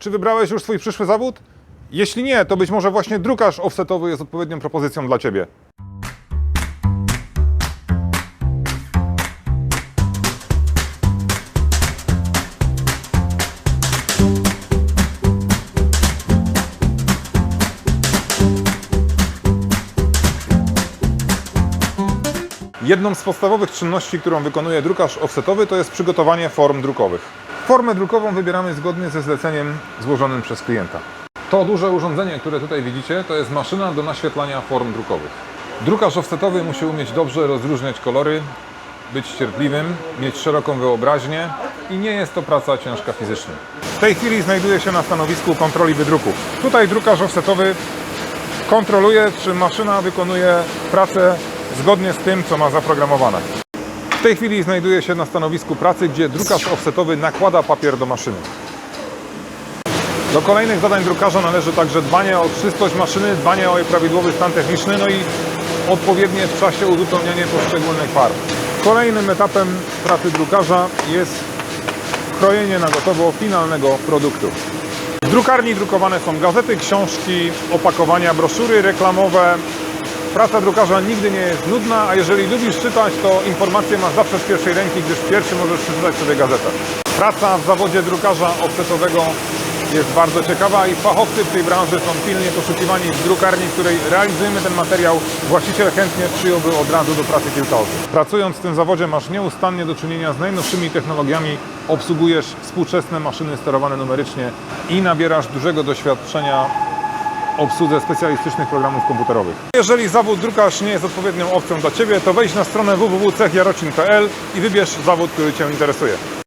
Czy wybrałeś już swój przyszły zawód? Jeśli nie, to być może właśnie drukarz offsetowy jest odpowiednią propozycją dla Ciebie. Jedną z podstawowych czynności, którą wykonuje drukarz offsetowy, to jest przygotowanie form drukowych. Formę drukową wybieramy zgodnie ze zleceniem złożonym przez klienta. To duże urządzenie, które tutaj widzicie, to jest maszyna do naświetlania form drukowych. Drukarz offsetowy musi umieć dobrze rozróżniać kolory, być cierpliwym, mieć szeroką wyobraźnię i nie jest to praca ciężka fizycznie. W tej chwili znajduję się na stanowisku kontroli wydruków. Tutaj drukarz offsetowy kontroluje, czy maszyna wykonuje pracę zgodnie z tym, co ma zaprogramowane. W tej chwili znajduję się na stanowisku pracy, gdzie drukarz offsetowy nakłada papier do maszyny. Do kolejnych zadań drukarza należy także dbanie o czystość maszyny, dbanie o jej prawidłowy stan techniczny, no i odpowiednie w czasie uzupełnianie poszczególnych farb. Kolejnym etapem pracy drukarza jest krojenie na gotowo finalnego produktu. W drukarni drukowane są gazety, książki, opakowania, broszury reklamowe. Praca drukarza nigdy nie jest nudna, a jeżeli lubisz czytać, to informacje masz zawsze z pierwszej ręki, gdyż pierwszy możesz przeczytać sobie gazetę. Praca w zawodzie drukarza offsetowego jest bardzo ciekawa i fachowcy w tej branży są pilnie poszukiwani w drukarni, w której realizujemy ten materiał. Właściciel chętnie przyjąłby od razu do pracy kilka osób. Pracując w tym zawodzie masz nieustannie do czynienia z najnowszymi technologiami, obsługujesz współczesne maszyny sterowane numerycznie i nabierasz dużego doświadczenia obsłudze specjalistycznych programów komputerowych. Jeżeli zawód drukarz nie jest odpowiednią opcją dla Ciebie, to wejdź na stronę www.cechjarocin.pl i wybierz zawód, który Cię interesuje.